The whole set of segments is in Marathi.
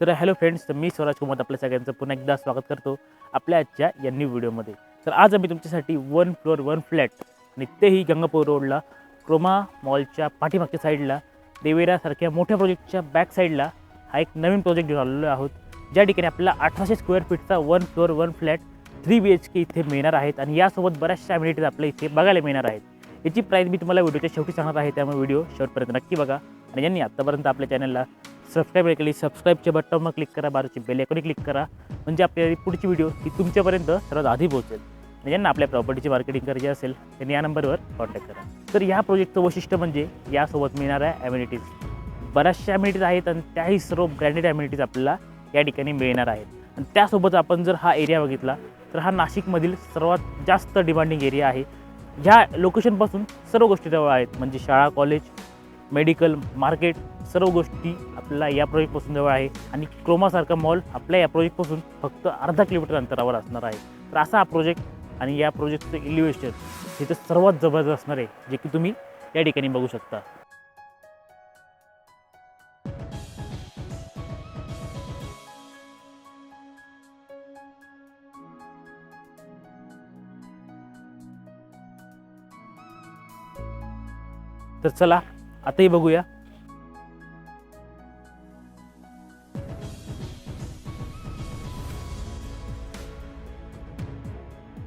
तर हॅलो फ्रेंड्स तर मी स्वराज कुमार आपल्या सगळ्यांचं पुन्हा एकदा स्वागत करतो आपल्या आजच्या या न्यू व्हिडिओमध्ये तर आज आम्ही तुमच्यासाठी वन फ्लोअर वन फ्लॅट आणि तेही गंगापूर रोडला क्रोमा मॉलच्या पाठीमागच्या साईडला देवेरासारख्या मोठ्या प्रोजेक्टच्या बॅक साईडला हा एक नवीन प्रोजेक्ट घेऊन आलेलो आहोत. ज्या ठिकाणी आपल्याला अठराशे square फीटचा one floor one flat three B H K इथे मिळणार आहेत आणि यासोबत बऱ्याचशा अम्युनिटीज आपल्या इथे बघायला मिळणार आहेत. याची प्राईस मी तुम्हाला व्हिडिओच्या शेवटी सांगणार आहे त्यामुळे व्हिडिओ शेवटपर्यंत नक्की बघा आणि यांनी आत्तापर्यंत आपल्या चॅनलला सबस्क्राईब केली सबस्क्राईबच्या बटनवर क्लिक करा बाजूची बेल क्लिक करा. म्हणजे आपल्याला पुढची व्हिडिओ ही तुमच्यापर्यंत सर्वात आधी पोहोचेल. म्हणजे ज्यांना आपल्या प्रॉपर्टीची मार्केटिंग करायची असेल त्यांनी या नंबरवर कॉन्टॅक्ट करा. तर या प्रोजेक्टचं वैशिष्ट्य म्हणजे यासोबत मिळणाऱ्या ॲम्युनिटीज बऱ्याचशा ॲम्युनिटीज आहेत आणि त्याही सर्व ब्रँडेड ॲम्युनिटीज आपल्याला या ठिकाणी मिळणार आहेत. आणि त्यासोबत आपण जर हा एरिया बघितला तर हा नाशिकमधील सर्वात जास्त डिमांडिंग एरिया आहे. ह्या लोकेशनपासून सर्व गोष्टी जवळ आहेत. म्हणजे शाळा कॉलेज मेडिकल मार्केट सर्व गोष्टी आपल्याला या प्रोजेक्टपासून जवळ आहे. आणि क्रोमासारखा मॉल आपल्या या प्रोजेक्टपासून फक्त अर्धा किलोमीटर अंतरावर असणार आहे. तर असा हा प्रोजेक्ट आणि या प्रोजेक्टचं इलिव्हेशन हे तर सर्वात जबरदस्त असणार आहे जे की तुम्ही या ठिकाणी बघू शकता. तर चला आताही बघूया.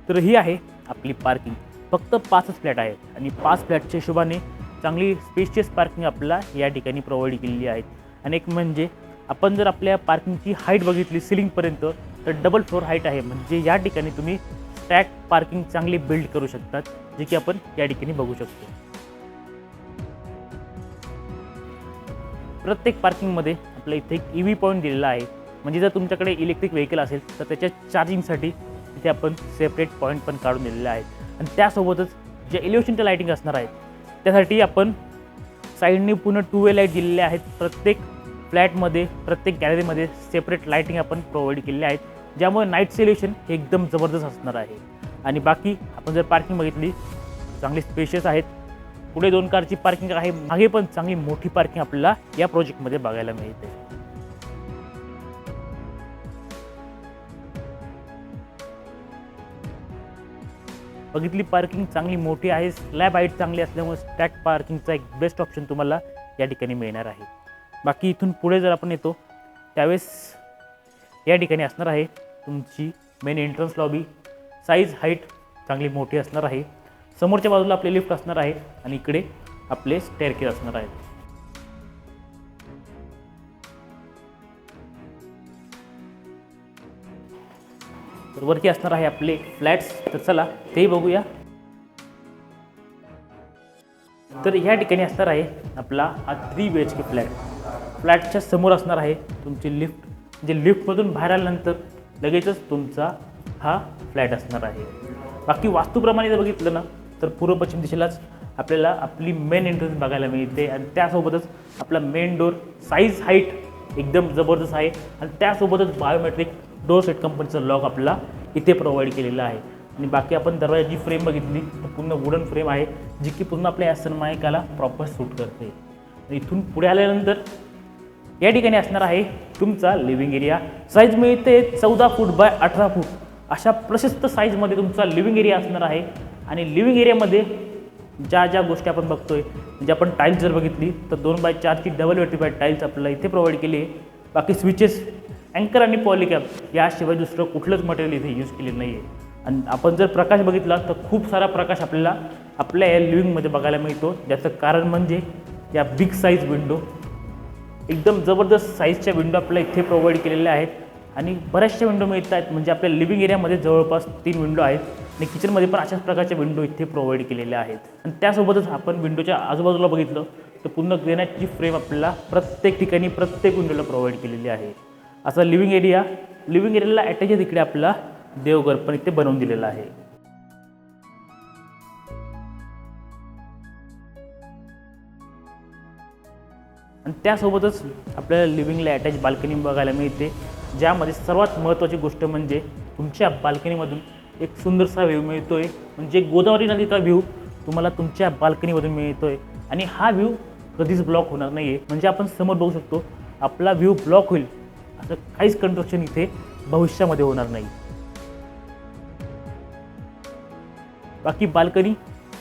तर ही आहे आपली पार्किंग फक्त पाचच फ्लॅट आहेत आणि पाच फ्लॅटच्या हिशोबाने चांगली स्पेशियस पार्किंग आपल्याला या ठिकाणी प्रोव्हाइड केलेली आहे. आणि एक म्हणजे आपण जर आपल्या पार्किंगची हाईट बघितली सिलिंगपर्यंत तर डबल फ्लोअर हाईट आहे. म्हणजे या ठिकाणी तुम्ही स्टॅक पार्किंग चांगली बिल्ड करू शकतात जे की आपण या ठिकाणी बघू शकतो. प्रत्येक पार्किंगमध्ये आपल्या इथे एक ई व्ही पॉईंट दिलेला आहे. म्हणजे जर तुमच्याकडे इलेक्ट्रिक व्हेकल असेल तर त्याच्या चार्जिंगसाठी तिथे आपण सेपरेट पॉईंट पण काढून दिलेले आहेत. आणि त्यासोबतच जे एलिव्हेशनच्या लाईटिंग असणार आहेत त्यासाठी आपण साईडने पूर्ण टू वे लाइट दिलेले आहेत. प्रत्येक फ्लॅटमध्ये प्रत्येक गॅलरीमध्ये सेपरेट लाईटिंग आपण प्रोव्हाइड केलेले आहेत. ज्यामुळे नाईट सेल्युशन हे एकदम जबरदस्त असणार आहे. आणि बाकी आपण जर पार्किंग बघितली चांगली स्पेशियस आहेत. पुढे दोन कारची पार्किंग आहे. मागे पण चांगली मोठी पार्किंग आपल्याला या प्रोजेक्टमध्ये बघायला मिळते. बघितली पार्किंग चांगली मोठी आहे स्लॅब हाईट चांगली असल्यामुळे स्टॅक पार्किंगचा एक बेस्ट ऑप्शन तुम्हाला या ठिकाणी मिळणार आहे. बाकी इथून पुढे जर आपण येतो त्यावेळेस या ठिकाणी असणार आहे तुमची main entrance lobby size height चांगली मोठी असणार आहे. समोरच्या बाजूला आपले लिफ्ट असणार आहे आणि इकडे आपले स्टेअरकेस असणार आहेत. तर वरती असणार आहे आपले फ्लॅट्स. तर चला तेही बघूया. तर ह्या ठिकाणी असणार आहे आपला हा three B H K flat फ्लॅटच्या समोर असणार आहे तुमची लिफ्ट म्हणजे लिफ्टमधून बाहेर आल्यानंतर लगेचच तुमचा हा फ्लॅट असणार आहे. बाकी वास्तूप्रमाणे जर बघितलं ना तर पूर्व पश्चिम दिशेलाच आपल्याला आपली मेन एंट्रन्स बघायला मिळते. आणि त्यासोबतच आपला मेन डोर साईज हाईट एकदम जबरदस्त आहे. आणि त्यासोबतच बायोमेट्रिक डोर सेट कंपनीचं लॉक आपल्याला इथे प्रोव्हाइड केलेलं आहे. आणि बाकी आपण दरवाजाची फ्रेम बघितली तर पूर्ण वुडन फ्रेम आहे जी की पूर्ण आपल्या या सनमायकाला प्रॉपर सूट करते. इथून पुढे आल्यानंतर या ठिकाणी असणार आहे तुमचा लिव्हिंग एरिया साईज मिळते चौदा फूट बाय अठरा फूट अशा प्रशस्त साईजमध्ये तुमचा लिव्हिंग एरिया असणार आहे. आणि लिव्हिंग एरियामध्ये ज्या ज्या गोष्टी आपण बघतोय म्हणजे आपण टाईल्स जर बघितली तर दोन बाय चारची डबल वेटीफाईड टाईल्स आपल्याला इथे प्रोव्हाइड केली आहे. बाकी स्विचेस अँकर आणि पॉलिकॅप याशिवाय दुसरं कुठलंच मटेरियल इथे यूज केलेलं नाही आहे आणि आपण जर प्रकाश बघितला तर खूप सारा प्रकाश आपल्याला आपल्या या लिव्हिंगमध्ये बघायला मिळतो. ज्याचं कारण म्हणजे या बिग साईज विंडो एकदम जबरदस्त साईजच्या विंडो आपल्या इथे प्रोव्हाइड केलेल्या आहेत. आणि बऱ्याचशा विंडो मिळत आहेत. म्हणजे आपल्या लिव्हिंग एरियामध्ये जवळपास तीन विंडो आहेत. आणि किचनमध्ये पण अशाच प्रकारच्या विंडो इथे प्रोव्हाइड केलेल्या आहेत. आणि त्यासोबतच आपण विंडोच्या आजूबाजूला बघितलं तर पूर्ण ग्रेनाईटची फ्रेम आपल्याला प्रत्येक ठिकाणी प्रत्येक विंडोला प्रोव्हाइड केलेली आहे. असा लिव्हिंग एरिया लिव्हिंग एरियाला अटॅच तिकडे आपला देवघर पण इथे बनवून दिलेलं आहे. आणि त्यासोबतच आपल्याला लिव्हिंगला अटॅच बाल्कनी बघायला मिळते ज्यामध्ये सर्वात महत्त्वाची गोष्ट म्हणजे तुमच्या बाल्कनीमधून एक सुंदरसा व्ह्यू मिळतो आहे म्हणजे गोदावरी नदीचा व्ह्यू तुम्हाला तुमच्या बाल्कनीमधून मिळतो आहे आणि हा व्ह्यू कधीच ब्लॉक होणार नाही आहे म्हणजे आपण समोर बघू शकतो आपला व्ह्यू ब्लॉक होईल. असं काहीच कन्स्ट्रक्शन इथे भविष्यामध्ये होणार नाही. बाकी बाल्कनी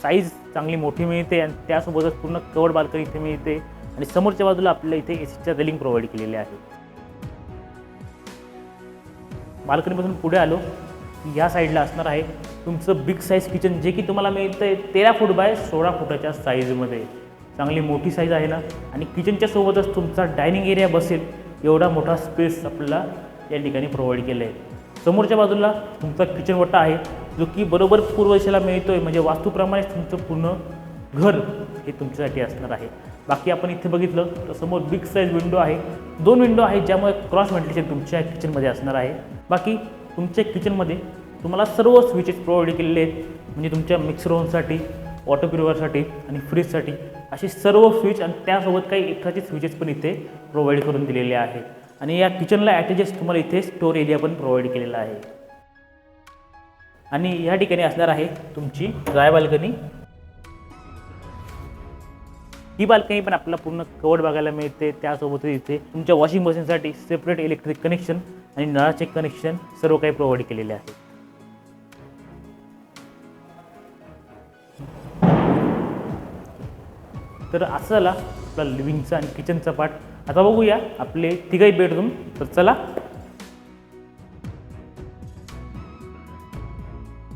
साईज चांगली मोठी मिळते आणि त्यासोबतच पूर्ण कवड बाल्कनी इथे मिळते. आणि समोरच्या बाजूला आपल्याला इथे एसीच्या रेलिंग प्रोव्हाइड केलेल्या आहे. बाल्कनीपासून पुढे आलो की ह्या साईडला असणार आहे. तुमचं बिग साईज किचन जे की तुम्हाला मिळतं आहे तेरा फूट बाय सोळा फुटाच्या साईजमध्ये चांगली मोठी साईज आहे ना? आणि किचनच्या सोबतच तुमचा डायनिंग एरिया बसेल. एवढा मोठा स्पेस आपल्याला या ठिकाणी प्रोव्हाइड केलं आहे समोरच्या बाजूला तुमचा किचन वट्टा आहे जो की बरोबर पूर्व दिशेला मिळतो आहे म्हणजे वास्तूप्रमाणेच तुमचं पूर्ण घर हे तुमच्यासाठी असणार आहे. बाकी आपण इथे बघितलं तर समोर बिग साईज विंडो आहे. दोन विंडो आहेत ज्यामुळे क्रॉस व्हेंटिलेशन तुमच्या किचनमध्ये असणार आहे. बाकी तुमच्या किचनमध्ये तुम्हाला सर्व स्विचेस प्रोव्हाइड केलेले आहेत. म्हणजे तुमच्या मिक्सर ओव्हनसाठी वॉटर प्युरिफायरसाठी आणि फ्रीजसाठी असे सर्व स्विच आणि त्यासोबत काही एक्स्ट्राचे स्विचेस पण इथे प्रोव्हाइड करून दिलेले आहेत. आणि या किचनला ॲटॅचेस तुम्हाला इथे स्टोर एरिया पण प्रोव्हाइड केलेला आहे. आणि या ठिकाणी असणार आहे तुमची ड्राय बाल्कनी ही बाल्कनी पण आपल्याला पूर्ण कवर्ड बघायला मिळते. त्यासोबत इथे तुमच्या वॉशिंग मशीनसाठी सेपरेट इलेक्ट्रिक कनेक्शन आणि नळाचे कनेक्शन सर्व काही प्रोव्हाइड केलेले आहे. तर असं झाला. आपला लिव्हिंगचा आणि किचनचा पार्ट आता बघूया आपले तिघही बेडरूम तर चला.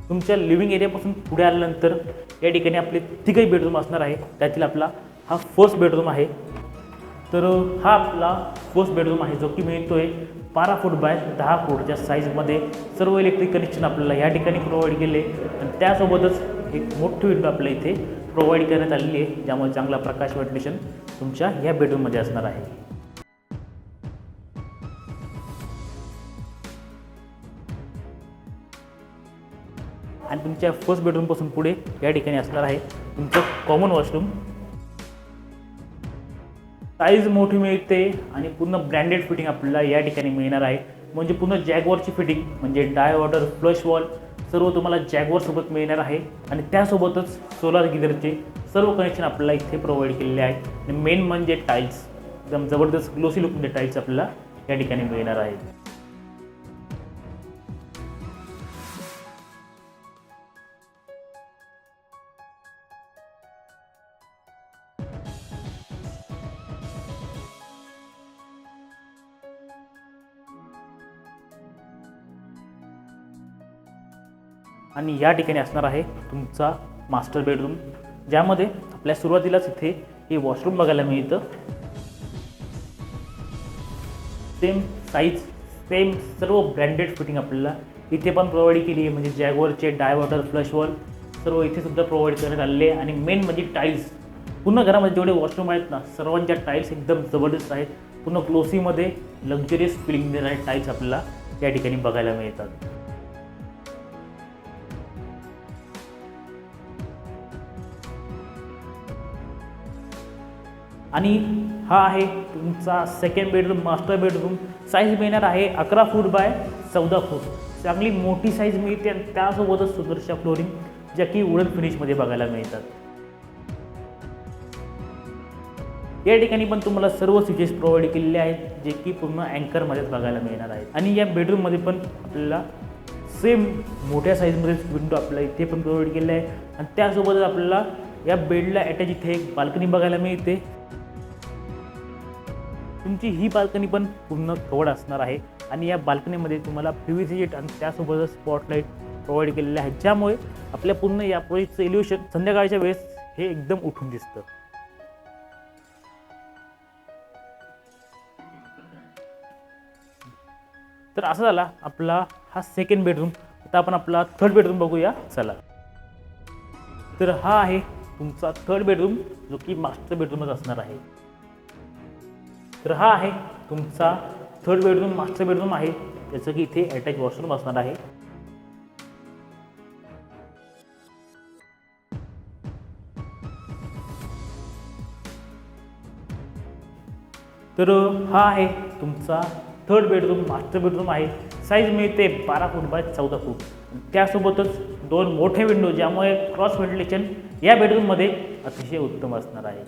तुमच्या लिव्हिंग एरियापासून पुढे आल्यानंतर या ठिकाणी आपले तिघही बेडरूम असणार आहे. त्यातील आपला हा फर्स्ट बेडरूम आहे. तर हा आपला फर्स्ट बेडरूम आहे जो की मिळतो आहे बारा फूट बाय दहा फूटच्या साईजमध्ये सर्व इलेक्ट्रिक कनेक्शन आपल्याला या ठिकाणी प्रोव्हाइड केले. आणि त्यासोबतच एक मोठी विंडो आपल्या इथे प्रोव्हाइड करण्यात आलेली आहे ज्यामुळे चांगला प्रकाश व्हेंटिलेशन तुमच्या ह्या बेडरूममध्ये असणार आहे. आणि तुमच्या फर्स्ट बेडरूमपासून पुढे या ठिकाणी असणार आहे तुमचं कॉमन वॉशरूम साईज मोठी मिळते आणि पूर्ण ब्रँडेड फिटिंग आपल्याला या ठिकाणी मिळणार आहे. म्हणजे पूर्ण जॅगवॉरची फिटिंग म्हणजे डाय वॉटर फ्लश वॉल सर्व तुम्हाला जॅगवरसोबत मिळणार आहे. आणि त्यासोबतच सोलार गिझरचे सर्व कनेक्शन आपल्याला इथे प्रोव्हाइड केलेले आहेत. आणि मेन म्हणजे टाईल्स एकदम जबरदस्त ग्लोसी लुकमध्ये टाईल्स आपल्याला या ठिकाणी मिळणार आहेत. आणि या ठिकाणी असणार आहे तुमचा मास्टर बेडरूम ज्यामध्ये आपल्या सुरुवातीलाच इथे हे वॉशरूम बघायला मिळतं. सेम साईज सेम सर्व ब्रँडेड फिटिंग आपल्याला इथे पण प्रोव्हाइड केली आहे. म्हणजे जॅगवरचे डायवॉटर फ्लश सर्व इथे सुद्धा प्रोव्हाइड करण्यात आलेले आहे. आणि मेन म्हणजे टाईल्स पूर्ण घरामध्ये जेवढे वॉशरूम आहेत ना सर्वांच्या टाईल्स एकदम जबरदस्त आहेत. पूर्ण क्लोसीमध्ये लक्झरियस फिलिंग देणारे टाईल्स आपल्याला या ठिकाणी बघायला मिळतात. आणि हा आहे तुमचा second bedroom master bedroom size मिळणार आहे अकरा फूट बाय चौदा फूट चांगली मोठी साईज मिळते आणि त्यासोबतच सुदर्शा फ्लोरिंग ज्या की उडन फिनिशमध्ये बघायला मिळतात. या ठिकाणी पण तुम्हाला सर्व स्विचेस प्रोव्हाइड केलेले आहेत जे की पूर्ण अँकरमध्येच बघायला मिळणार आहेत. आणि या बेडरूममध्ये पण आपल्याला सेम मोठ्या साईजमध्ये विंडो आपल्याला इथे पण प्रोव्हाइड केले आहे. आणि त्यासोबतच आपल्याला या बेडला अटॅच इथे एक बाल्कनी बघायला मिळते. तुमची ही बाल्कनी पण पूर्ण कवड असणार आहे. आणि या बाल्कनीमध्ये तुम्हाला पी व्ही सी जेट आणि त्यासोबतच स्पॉटलाईट प्रोव्हाइड केलेले आहेत. ज्यामुळे आपल्या पूर्ण या प्रोजेक्टचं एल्युशन संध्याकाळच्या वेळेस हे एकदम उठून दिसतं. तर असं झाला आपला हा सेकंड बेडरूम आता आपण आपला थर्ड बेडरूम बघूया. चला. तर हा आहे तुमचा थर्ड बेडरूम जो की मास्टर बेडरूमच असणार आहे. तर हा आहे. तुमचा थर्ड बेडरूम मास्टर बेडरूम आहे. त्याचं की इथे अटॅच वॉशरूम असणार आहे. तर हा आहे तुमचा थर्ड बेडरूम मास्टर बेडरूम आहे. साईज मिळते बारा फूट बाय चौदा फूट त्यासोबतच दोन मोठे विंडो ज्यामुळे क्रॉस व्हेंटिलेशन या बेडरूममध्ये अतिशय उत्तम असणार आहे.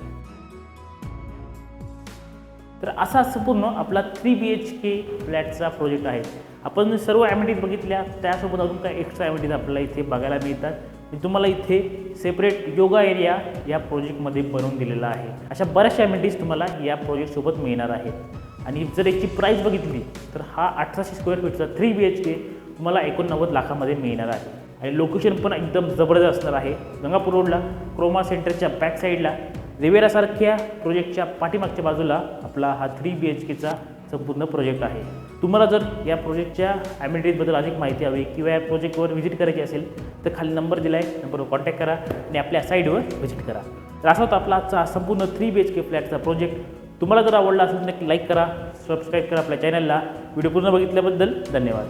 तर असा संपूर्ण आपला थ्री बी एच के फ्लॅटचा प्रोजेक्ट आहे. आपण सर्व ॲमिटीज बघितल्या त्यासोबत अजून काही एक्स्ट्रा ॲमिटीज आपल्याला इथे बघायला मिळतात. मी तुम्हाला इथे सेपरेट योगा एरिया या प्रोजेक्टमध्ये बनवून दिलेला आहे. अशा बऱ्याचशा ॲमिटीज तुम्हाला या प्रोजेक्टसोबत मिळणार आहेत. आणि जर याची प्राईस बघितली तर हा अठराशे स्क्वेअर फीटचा थ्री बी एच के तुम्हाला एकोणनव्वद लाखामध्ये मिळणार आहे. आणि लोकेशन पण एकदम जबरदस्त असणार आहे. गंगापूर रोडला क्रोमा सेंटरच्या बॅक साईडला रिवेरासारख्या प्रोजेक्टच्या पाठीमागच्या बाजूला आपला हा थ्री बी एच केचा संपूर्ण प्रोजेक्ट आहे. तुम्हाला जर या प्रोजेक्टच्या ॲमिडिटीजबद्दल अधिक माहिती हवी किंवा या प्रोजेक्टवर व्हिजिट करायची असेल तर खाली नंबर दिला आहे नंबरवर कॉन्टॅक्ट करा आणि आपल्या साईडवर व्हिजिट करा. तर असा होता आपला आजचा संपूर्ण थ्री बी एच के फ्लॅटचा प्रोजेक्ट तुम्हाला जर आवडला असेल तर नक्की लाईक करा सबस्क्राईब करा आपल्या चॅनलला व्हिडिओ पूर्ण बघितल्याबद्दल धन्यवाद.